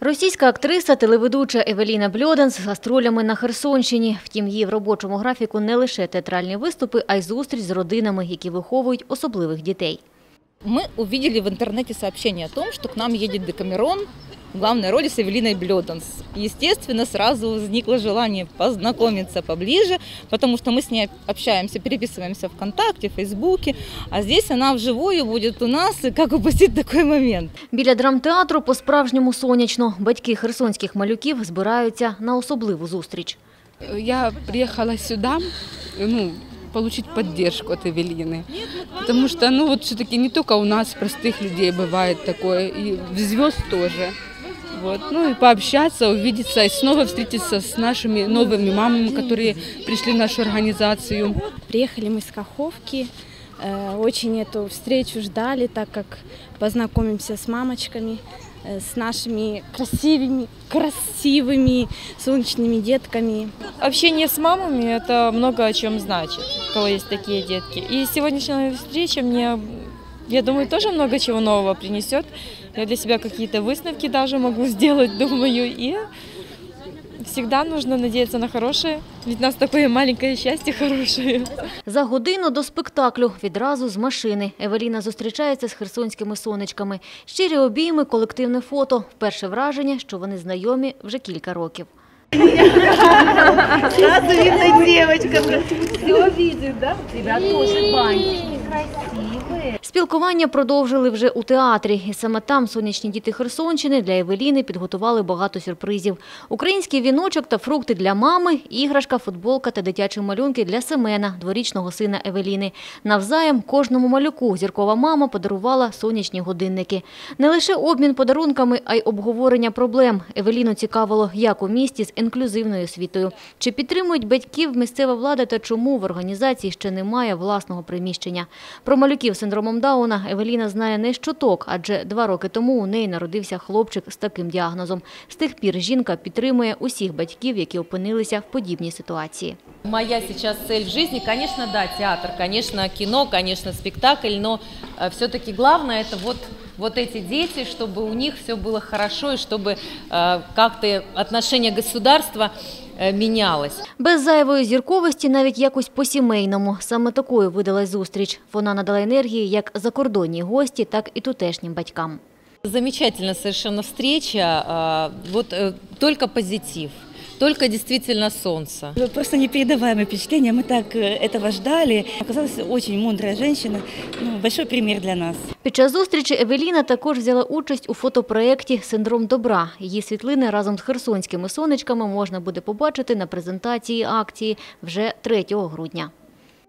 Російська актриса, телеведуча Евеліна Бльоден з гастролями на Херсонщині. Втім, її в робочому графіку не лише театральні виступи, а й зустріч з родинами, які виховують особливих дітей. Ми увидели в інтернеті сообщение о том, що к нам їде Декамерон в главной роли с Эвелиной Блёданс. Естественно, сразу возникло желание познакомиться поближе, потому что мы с ней общаемся, переписываемся ВКонтакте, Фейсбуке, а здесь она вживую будет у нас, и как упустить такой момент? Біля драмтеатру по-справжньому сонячно. Батьки херсонських малюків збираються на особливу зустріч. Я приехала сюда, ну, получить поддержку от Эвелины. Потому что, ну, вот все-таки не только у нас, простых людей, бывает такое, и звезд тоже. Вот. Ну и пообщаться, увидеться и снова встретиться с нашими новыми мамами, которые пришли в нашу организацию. Приехали мы с Каховки. Э, Очень эту встречу ждали, так как познакомимся с мамочками, э, с нашими красивыми, красивыми солнечными детками. Общение с мамами – это много о чем значит, у кого есть такие детки. И сегодняшняя встреча мне, я думаю, тоже много чего нового принесет. Я для себя какие-то выставки даже могу сделать, думаю. И всегда нужно надеяться на хорошее, ведь у нас такое маленькое счастье хорошее. За годину до спектаклю відразу з машини Евеліна зустрічається з херсонськими сонечками. Щирі обійми, колективне фото. Перше враження, що вони знайомі вже кілька років. Сразу видно девочка. Все видит, да? Тебя тоже бантики красивые. Спілкування продовжили вже у театрі. І саме там сонячні діти Херсонщини для Евеліни підготували багато сюрпризів. Український віночок та фрукти для мами, іграшка, футболка та дитячі малюнки для Семена, дворічного сина Евеліни. Навзаєм кожному малюку зіркова мама подарувала сонячні годинники. Не лише обмін подарунками, а й обговорення проблем. Евеліну цікавило, як у місті з інклюзивною освітою. Чи підтримують батьків місцева влада та чому в організації ще немає власного приміщення. Про малюків синдромом Дауна Евеліна знає не щоток, адже два роки тому у неї народився хлопчик з таким діагнозом. З тих пір жінка підтримує усіх батьків, які опинилися в подібній ситуації. Моя сейчас цель в жизни, конечно, да, театр, конечно, кино, конечно, спектакль, но все-таки главное это вот, вот эти дети, чтобы у них все было хорошо и чтобы э, как-то отношение государства э, менялось. Без зайвої зірковості навіть якось по-сімейному. Саме такою видалась зустріч. Вона надала енергії як закордонній гості, так і тутешнім батькам. Замечательная совершенно встреча, э, вот э, только позитив. Только действительно солнце. Просто непередаваемое впечатление. Мы так э, этого ждали. Оказалась очень мудрая женщина. Ну, большой пример для нас. Під час зустрічі Евеліна також взяла участь у фотопроєкті «Синдром добра». Її світлини разом з херсонськими сонечками можна буде побачити на презентації акції вже 3 грудня.